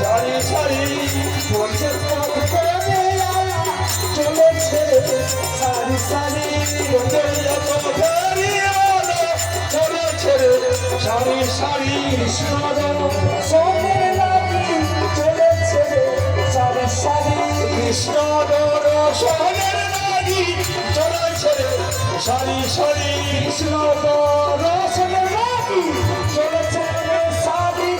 সারি সারি বলছে পথ করে চলেছে? সারি সারি সারি সোনের লাগি চলেছে সারি সারি কৃষ্ণ রসনের লাগি চলেছে সারি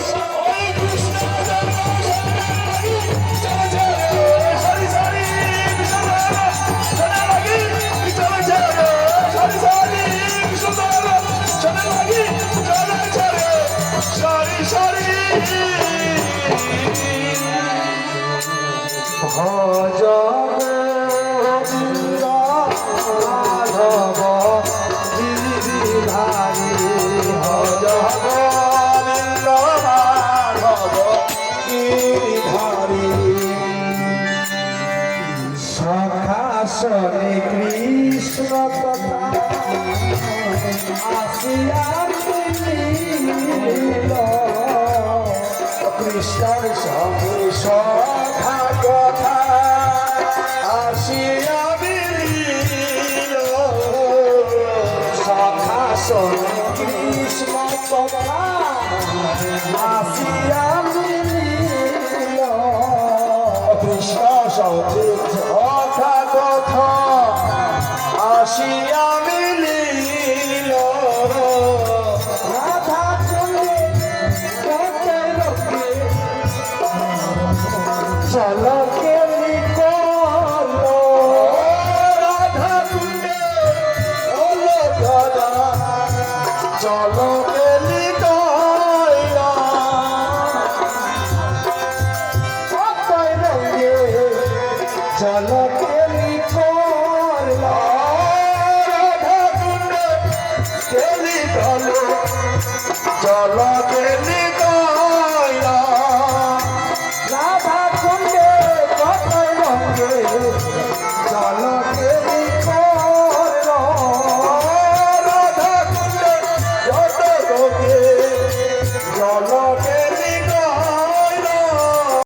শনি কৃষ্ণ কথা আসিয়া কৃষ্ণর সঙ্গে সখা কথা আসিয়া মিলিল। সখা শনি কৃষ্ণ কথা আসিয়া মিলিল। কৃষ্ণ সঙ্গে সখা কথা। আসিয়া মিলিল রাধা চলে কত লোকে চলো কে নিকলো রাধা কুণ্ডে চলো চলো কে নিকলো রাধা কুণ্ডে চলো